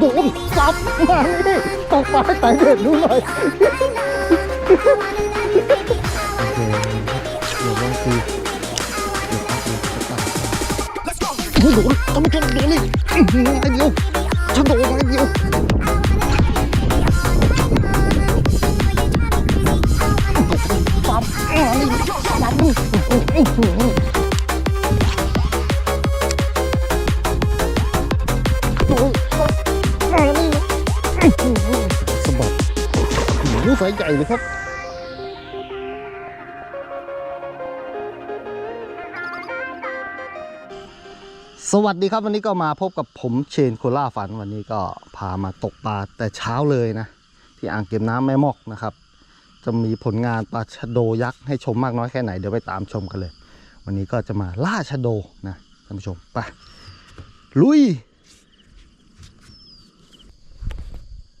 โดนซับมานี่ตกปลาให้ไตเด็ดดูหน่อยโอเคเดี๋ยวลองคือเดี๋ยวพักเลยจะตัดโอ้โดนท่านผู้ชมโดนเลยอื้อหือไม้เดียวฉันโดนไม้เดียวปั๊บมานี่ปั๊บอื้อหือโสายใหญ่เลยครับสวัสดีครับวันนี้ก็มาพบกับผมเชนโคล่าฝันวันนี้ก็พามาตกปลาแต่เช้าเลยนะ ที่อ่างเก็บน้ำแม่มอกนะครับ จะมีผลงานปลาชะโดยักษ์ให้ชมมากน้อยแค่ไหนเดี๋ยวไปตามชมกันเลย วันนี้ก็จะมาล่าชะโดนะท่านผู้ชมไปลุย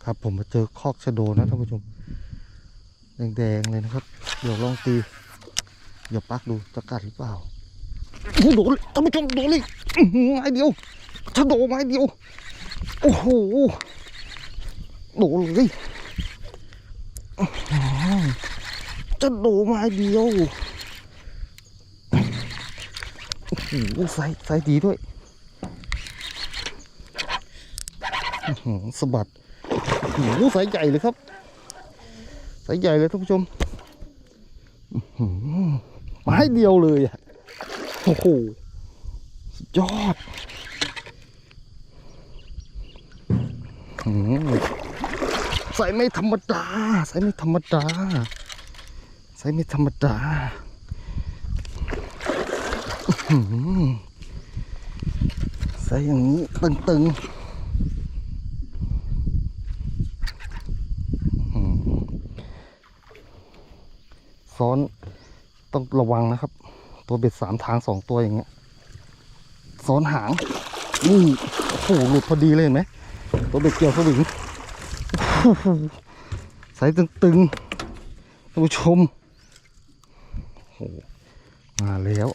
ครับผมมาเจอคอกชะโดนะท่านผู้ชม แดงๆเลยนะครับ เดี๋ยวลองตีเดี๋ยวปักดูจะกัดหรือเปล่าโอ้โหโดนท่านผู้ชมโดนเลยไม้เดียวชะโดไม้เดียว โอ้โหโดนเลยอื้อหือชะโดไม้เดียวโอ้โหไซส์ไซส์ดีด้วยสะบัดโอ้โหไซส์ใหญ่เลยครับ ไซส์ใหญ่เลยท่านผู้ชมไม้เดียวเลยอะโอ้โหสุดยอดใส่ไม่ธรรมดาใส่ไม่ธรรมดาใส่ไม่ธรรมดาใส่อย่างนี้ตึงๆอื้อหือ ซ้อนต้องระวังนะครับ ตัวเบ็ดสามทางสองตัวอย่างเงี้ยซ้อนหางนี่โอ้โหหลุดพอดีเลยเห็นไหมตัวเบ็ดเกี่ยวสวิงสายตึงๆท่านผู้ชมโอ้มาแล้ว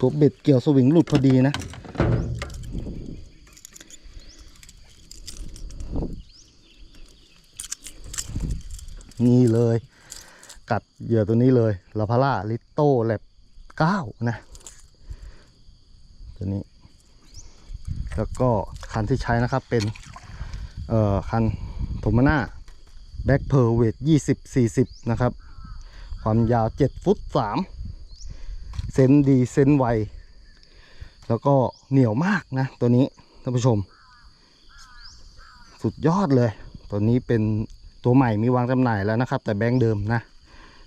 ตัวเบ็ดเกี่ยวสวิงหลุดพอดีนะ นี่เลย กัดเหยื่อตัวนี้เลยลาพาร่าลิโต้แลบเก้านะ ตัวนี้ แล้วก็คันที่ใช้นะครับเป็น เอ่อ คันโทมาน่าแบ็คเพอร์เวทยี่สิบสี่สิบนะครับ ความยาวเจ็ดฟุตสามเซนดีเซนไว แล้วก็เหนียวมากนะ ตัวนี้ท่านผู้ชม สุดยอดเลย ตัวนี้เป็น ตัวใหม่มีวางจำหน่ายแล้วนะครับ แต่แบงค์เดิมนะ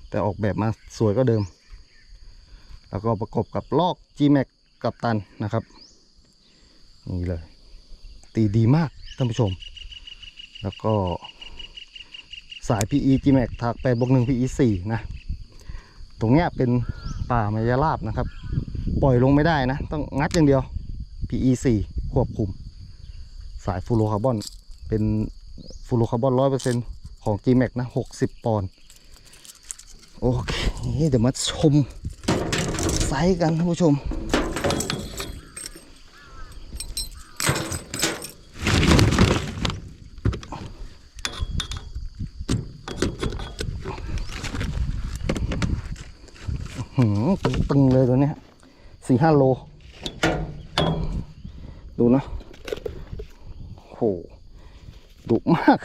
แต่ออกแบบมาสวยก็เดิม แล้วก็ประกบกับลอก G-Max กับตันนะครับ นี่เลย ตีดีมากท่านผู้ชม แล้วก็สาย PE G-Max ถัก8บวก1 PE 4นะ ตรงเนี้ยเป็นป่ามายาลาบนะครับ ปล่อยลงไม่ได้นะ ต้องงัดอย่างเดียว PE 4ควบคุม สายฟูโรคาร์บอน เป็นฟูโรคาร์บอนร้อยเปอร์เซ็นต์ ของ G-Max นะ 60 ปอนด์โอเค เดี๋ยวมาชมไซส์กันท่านผู้ชม หืมตึงเลยตัวเนี้ยสี่ห้าโล ดูนะโอ้โหดุมาก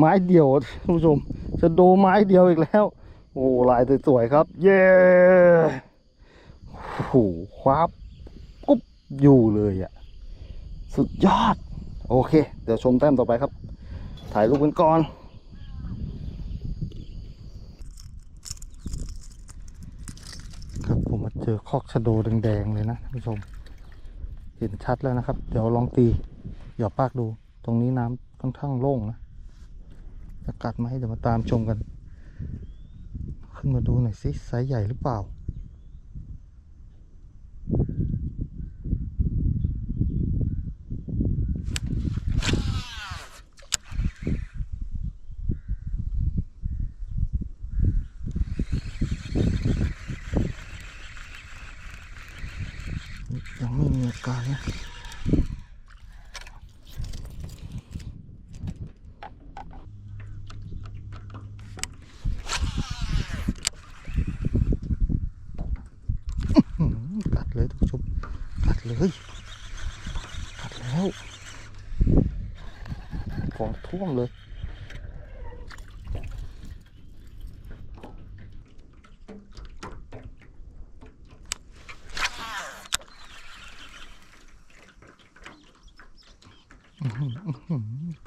ไม้เดียวท่านผู้ชมจะโดไม้เดียวอีกแล้ว โอ้ลายสวยๆครับ เย้โหคว้ากุ๊บอยู่เลยอะสุดยอด โอเค เดี๋ยวชมแต้มต่อไปครับ ถ่ายรูปกันก่อนครับผมมาเจอคอกชะโดแดงๆเลยนะท่านผู้ชม เห็นชัดแล้วนะครับ เดี๋ยวลองตีหยอดปากดู ตรงนี้น้ำค่อนข้างโล่งนะ จะกัดไหมเดี๋ยวมาตามชมกัน ขึ้นมาดูหน่อยสิไซส์ใหญ่หรือเปล่า ยัง การเนี่ยอื้อหือกัดเลยท่านผู้ชมกัดเลย กัดแล้ว ของท่วมเลย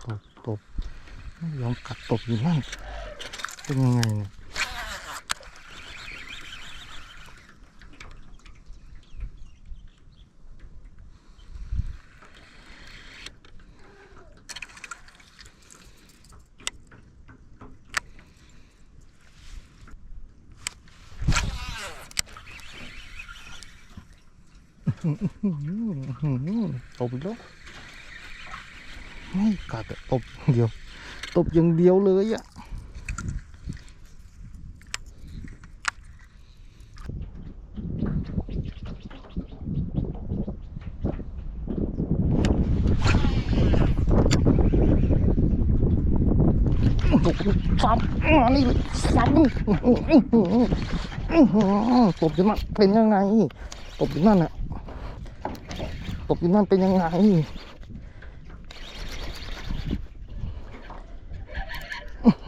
ตบตบยอมกัดตบอยู่นั่นเป็นยังไงเนี่ย ตบอีกแล้วไม่กัดอะตบอย่างเดียว ตบอย่างเดียวเลยอะซับมานี่เลยซับตบจนมันเป็นยังไงตบจนนั่นอะ บจนนั่นเป็นยังไง โอ้โ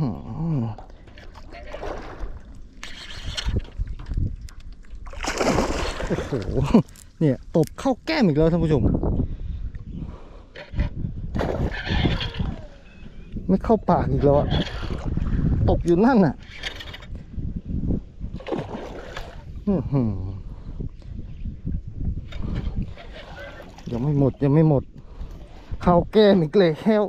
ห เนี่ย ตบเข้าแก้มอีกแล้วท่านผู้ชม ไม่เข้าปากอีกแล้วอะตบอยู่นั่นน่ะ อื้อหือ ยังไม่หมดยังไม่หมด เขาแก้มอีกแล้ว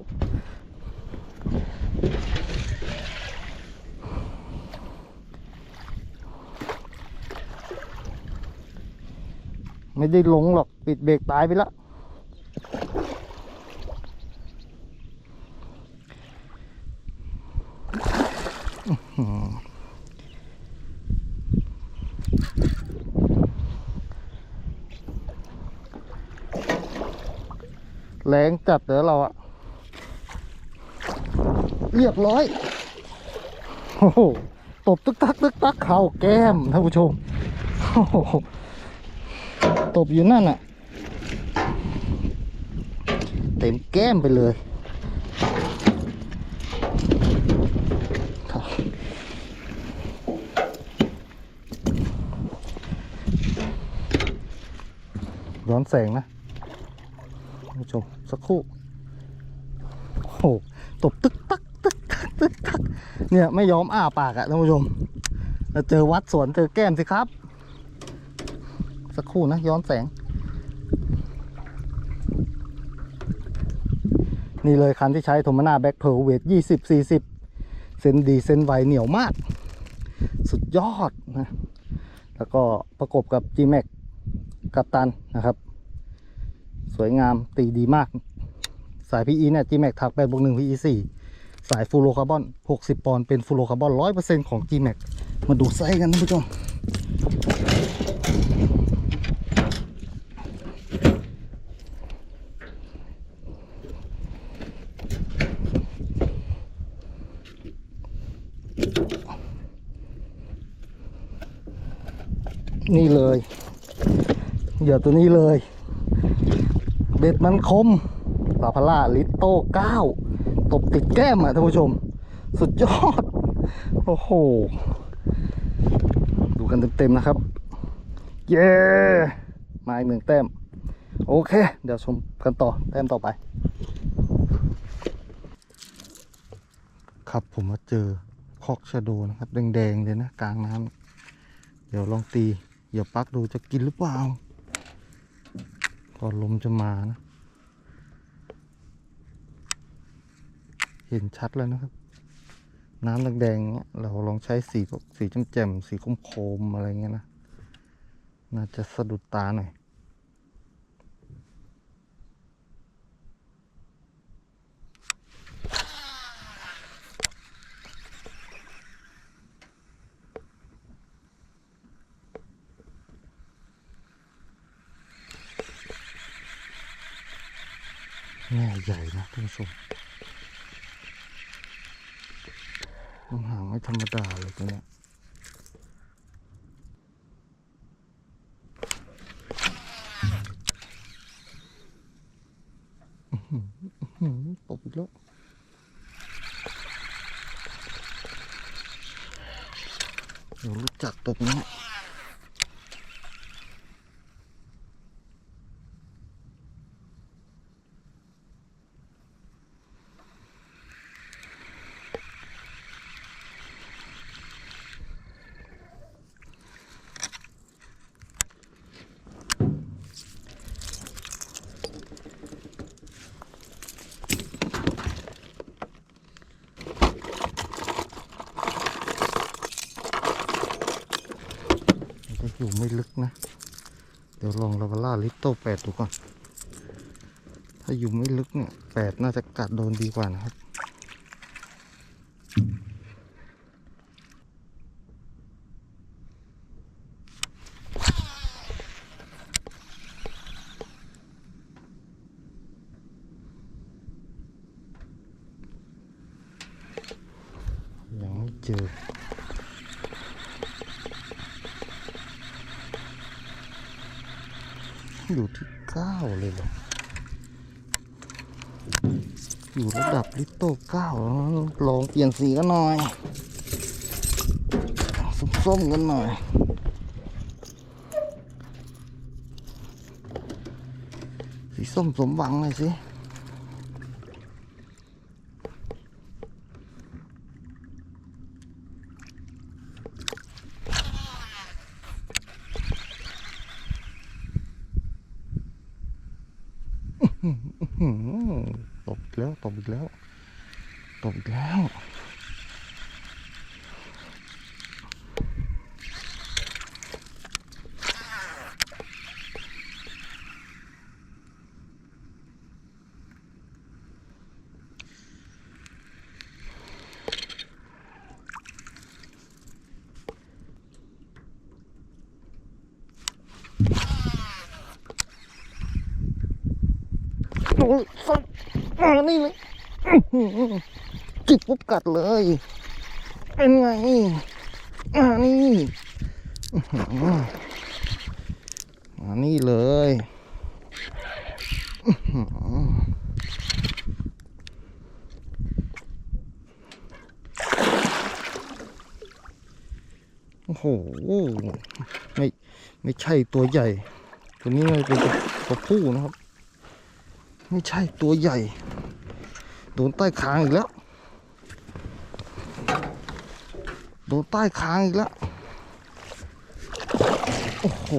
ไม่ได้หลงหรอก ปิดเบรกตายไปแล้ว แรงจัดเดี๋ยวเราอะเรียบร้อย โอ้โห ตบตึกตักตึกตักเข่าแก้มท่านผู้ชม โอ้โห ตบอยู่นั่นอะเต็มแก้มไปเลยร้อนแสงนะ ผู้ชมสักครู่โอ้โหตบตึกตักตึกตักตึกตักเนี่ยไม่ยอมอ้าปากอะท่านผู้ชมแล้วเจอวัดสวนเจอแก้มสิครับ สักครู่นะย้อนแสง นี่เลยคันที่ใช้โทมานาแบ็คเพลเวทยี่สิบสี่สิบเซนดีเซนไวเหนียวมาก สุดยอดนะ แล้วก็ประกบกับ G Max กัปตันนะครับ สวยงามตีดีมาก สาย PE เนี่ย G Max ถัก8บวก1 PE 4 สายฟูโรคาร์บอน 60 ปอนด์เป็นฟูโรคาร์บอน 100%ของ G Max มาดูไซส้กันท่านผู้ชมนี่เลยเหยื่อตัวนี้เลย เบ็ดมันคมปลาพล่าลิตโต้เก้าตบติดแก้มอะท่านผู้ชม สุดยอด โอ้โห ดูกันเต็มๆนะครับ เย้มาอีกหนึ่งแต้ม โอเค เดี๋ยวชมกันต่อแต้มต่อไป ครับผมมาเจอคอกชะโดนะครับ แดงๆเลยนะ กลางน้ำเดี๋ยวลองตี อย่าปักดูจะกินหรือเปล่า ก่อนลมจะมานะ เห็นชัดแล้วนะครับ น้ำแดงๆเนี้ยเราลองใช้สีพวกสีแจ่มๆสีคมๆอะไรเงี้ยนะ น่าจะสะดุดตาหน่อย แง่ใหญ่นะท่านผู้ชมน้ำหางไม่ธรรมดาเลยตัวเนี้ยอื้อหืออื้อหือตบอีกแล้วเดี๋ยวรู้จักตบนี้ มันจะอยู่ไม่ลึกนะ เดี๋ยวลองลาวาล่าลิตโต้แปดดูก่อน ถ้าอยู่ไม่ลึกเนี่ยแปดน่าจะกัดโดนดีกว่านะครับ ยังไม่เจอ อยู่ที่เก้าเลยเหรอ อยู่ระดับลิตโต้เก้าแล้วลองเปลี่ยนสีกันหน่อยส้มๆกันหน่อยสีส้มสมหวังหน่อยสิ อื้อหือตบอีก แล้ว ตกแล้วตบอีกแล้ว โอ้ยสัตว์อ่านี่เลยอื้อหือ จิกปุ๊บกัดเลย เป็นไงอ่านี่อื้อหืออ่านี่เลยโอ้โห ไม่ไม่ใช่ตัวใหญ่ ตัวนี้มันเป็นตัวผู้นะครับ ไม่ใช่ตัวใหญ่ โดนใต้คางอีกแล้ว โดนใต้คางอีกแล้ว โอ้โห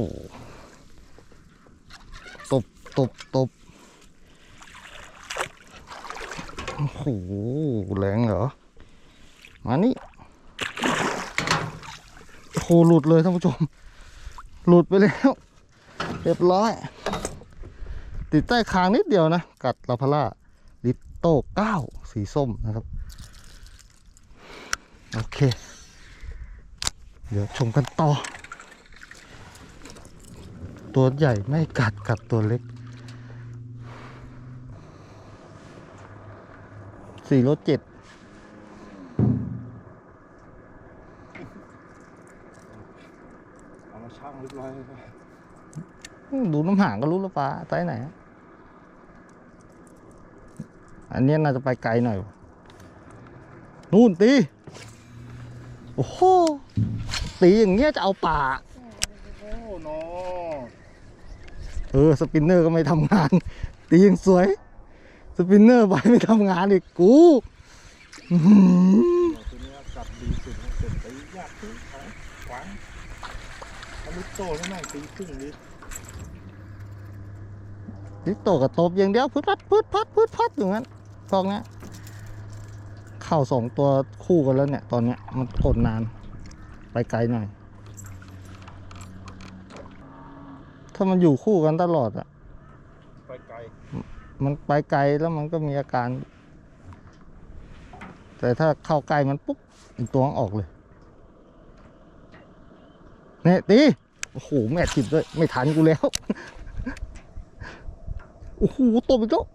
ตบตบตบโอ้โห แรงเหรอ มานี่โอ้โหหลุดเลยท่านผู้ชม หลุดไปแล้ว เรียบร้อย ติดใต้คางนิดเดียวนะ กัดลาพาร่าลิตโต้เก้าสีส้มนะครับ โอเค เดี๋ยวชมกันต่อ ตัวใหญ่ไม่กัดกัดตัวเล็กสี่รถเจ็ดเอามาช่างเรียบร้อยเลยป่ะดูน้ำหางก็รู้แล้วปลาไซส์ไหนอะอันเนี้ยน่าจะไปไกลหน่อย นู่นตี โอ้โห ตีอย่างเงี้ยจะเอาป่า โอ้โนเออสปินเนอร์ก็ไม่ทำงาน ตียังสวย สปินเนอร์ไปไม่ทำงานอีกกูอื้อหือตัวนี้กัดดีสุดนะเสร็จตียากขึ้นขวางทะลุโตแล้วแม่งตีครึ่งนิดลิโตกับตบอย่างเดียวพืดพัดพืดพัดพืดพัดอยู่งั้นกองเนี้ยเข้าสองตัวคู่กันแล้วเนี่ย ตอนเนี้ยมันกดนาน ไปไกลหน่อย ถ้ามันอยู่คู่กันตลอดอะไปไกล มันไปไกลแล้วมันก็มีอาการ แต่ถ้าเข้าใกล้มันปุ๊บอีกตัวมันออกเลยเนี่ยตีโอ้โหแม่ถิบด้วย ไม่ทันกูแล้วโอ้โหตบอีกแล้ว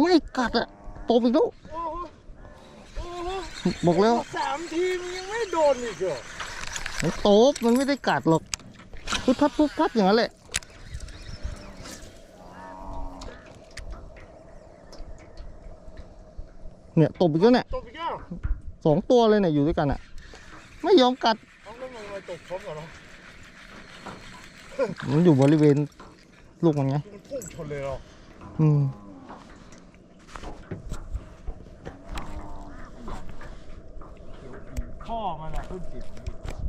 ไม่กัดอะตบอีกแล้วโอ้โหโอ้โห บอกแล้วสามทีมยังไม่โดนอีกเหรอมันตบมันไม่ได้กัดหรอกพุดพัดพุดพัดอย่างนั้นแหละเนี่ยตบอีกแล้วเนี่ยตบอีกแล้วสองตัวเลยเนี่ยอยู่ด้วยกันอะไม่ยอมกัดเอาแล้วมันมาตบพร้อมกันเหรอมันอยู่บริเวณลูกมันไงมันพุ่งชนเลยเหรออืม พ่อ มันอะขึ้นจิต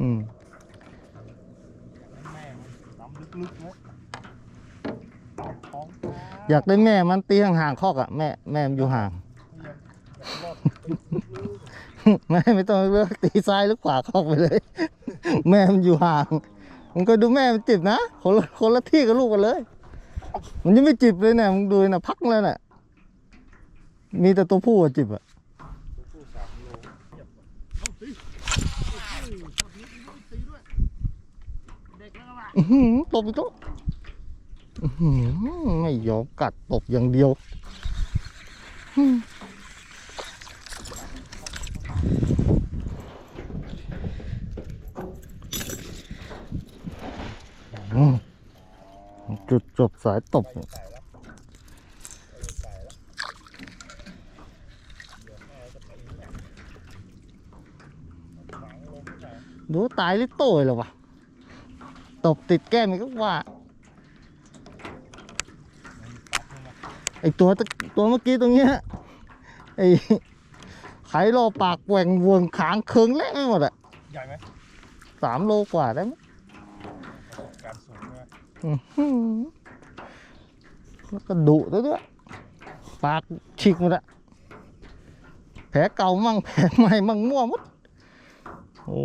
อืมแม่มันดำลึกๆเลยท้องฟ้าอยากได้แม่มันตีห่างๆคอกอะแม่แม่มันอยู่ห่าง รอดไม่ไม่ต้องเลือกตีซ้ายหรือขวาคอกไปเลย แม่มันอยู่ห่าง มันก็ดูแม่มันจิบนะคนละคนละที่กับลูกกันเลย มันยังไม่จิบเลยเนี่ยมึงดูนะพักแล้วน่ะ มีแต่ตัวผู้อะจิบอะ ผู้สามโลเยี่ยมเอาสิเด็กแล้วก็มา อื้อหือ ตบอีกแล้วไม่ยอมกัดตบอย่างเดียวจุดจบสายตบดูตายหรือโตยเหรอวะ ตบติดแก้มอีกก็ว่าไอตัวตะตัวเมื่อกี้ตรงเนี้ยไอไขรอปากแหว่งเวงขางเคืองเละไปหมดอะใหญ่ไหมสามโลกว่าได้มั้ยประสบการณ์สูงใช่ไหมอื้อหือแล้วก็ดุด้วยด้วยปากฉีกหมดอะแผลเก่ามั่งแผลใหม่มั่งมั่วหมดโอ้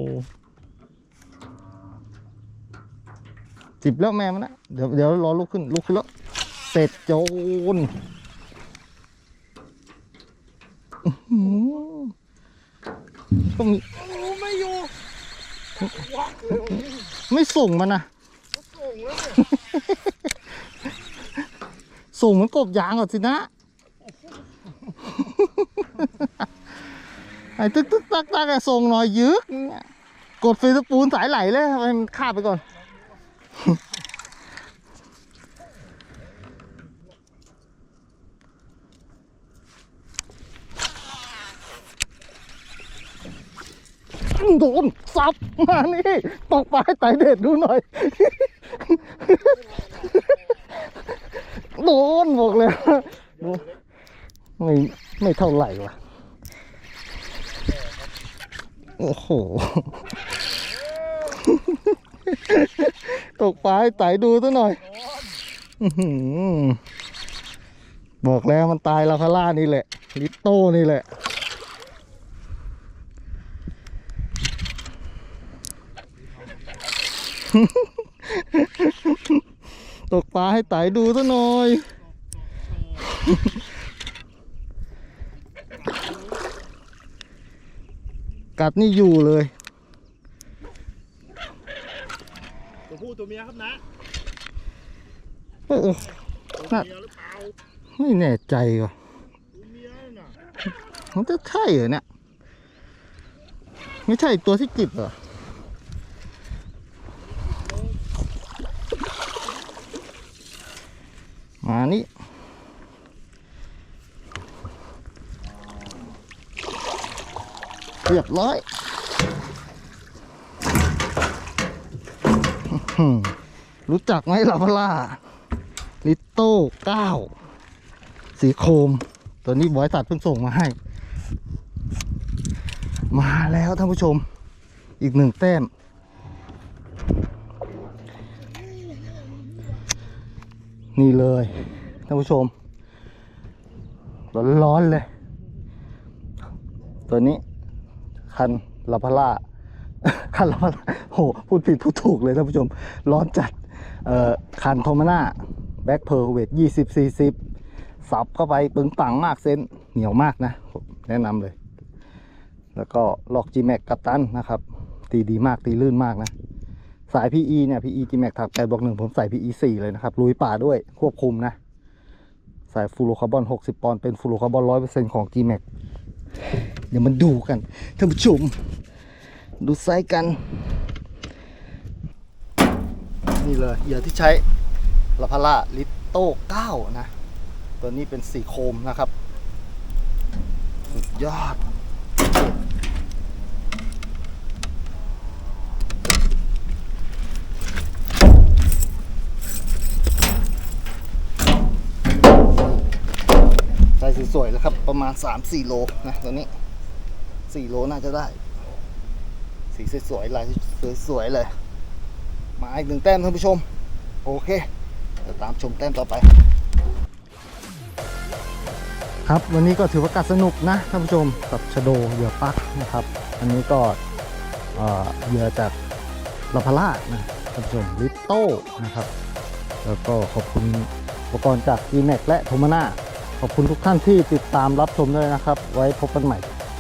จิบแล้วแม่มันนะเดี๋ยวเดี๋ยวรอลุกขึ้นลุกขึ้นแล้วเสร็จโจรอื้อหือก็มีโอ้ไม่อยู่ไม่ส่งมันนะส่งมือนกบยางก่อนสินะไอ้ตึ๊กตึกตักตักอะส่งหน่อยยึกเนี่ยกดฟีสปูนสายไหลเลยไมมันคาไปก่อน โดนซับมานี่ตกปลาไตเด็ดดูหน่อย โดนบอกเลยไม่ไม่เท่าไหร่ว่ะ โอ้โห ตกปลายไตดูซะหน่อยบอกแล้วมันตายลาพาร่านี่แหละ ลิตโต้นี่แหละ ตกปลาให้ไตดูซะหน่อย กัดนี่อยู่เลยตัวผู้ตัวเมียครับนะเออตัวน่ะเมียหรือเปล่าไม่แน่ใจว่ะตัวเมียน่ะมันจะใช่เหรอเนี่ย ไม่ใช่ตัวที่จิบเหรอ มานี่เรียบร้อยรู้จักไหมลาพาร่า ลิตโต้เก้า สีโคม ตัวนี้บอยสัตัดเพิ่งส่งมาให้ มาแล้วท่านผู้ชม อีกหนึ่งแต้ม นี่เลยท่านผู้ชม ร้อนๆเลย ตัวนี้ คันลาพาร่าคันลาพาร่าโหพูดผิดพูดถูกเลยท่านผู้ชม ร้อนจัดเอ่อคันโทมาน่าแบ็คเพอร์เวทยี่สิบสี่สิบสับเข้าไปปึงปังมากเส้นเหนียวมากนะแนะนำเลย แล้วก็ลอก G-Max กัปตันนะครับ ตีดีมากตีลื่นมากนะ สาย PE เนี่ย PE G-Max ถัก8บวก1ผมใส่ PE 4เลยนะครับ ลุยป่าด้วยควบคุมนะ สายฟูโรคาร์บอน60ปอนด์เป็นฟูโรคาร์บอน100%ของ G-Max เดี๋ยวมันดูกันท่านผู้ชม ดูไซส์กัน นี่เลยเหยื่อที่ใช้ลาพาร่าลิตโต้9นะ ตัวนี้เป็นสีโคมนะครับ สุดยอด สวยๆแล้วครับ ประมาณ 3-4 โลนะตัวนี้ 4 โลน่าจะได้ สีสวยๆลายสวยๆเลย มาอีกหนึ่งแต้มท่านผู้ชม โอเคเดี๋ยวตามชมแต้มต่อไป ครับวันนี้ก็ถือว่ากัดสนุกนะท่านผู้ชมกับชโดเหยื่อปักนะครับ อันนี้ก็เออเหยื่อจากลาพาร่านะท่านผู้ชมลิตโต้นะครับ แล้วก็ขอบคุณอุปกรณ์จาก e m a x และโทมาน่า ขอบคุณทุกท่านที่ติดตามรับชมด้วยนะครับ ไว้พบกันใหม่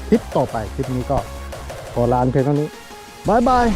คลิปต่อไปคลิปนี้ก็ขอลาเพียงเท่านี้บายบาย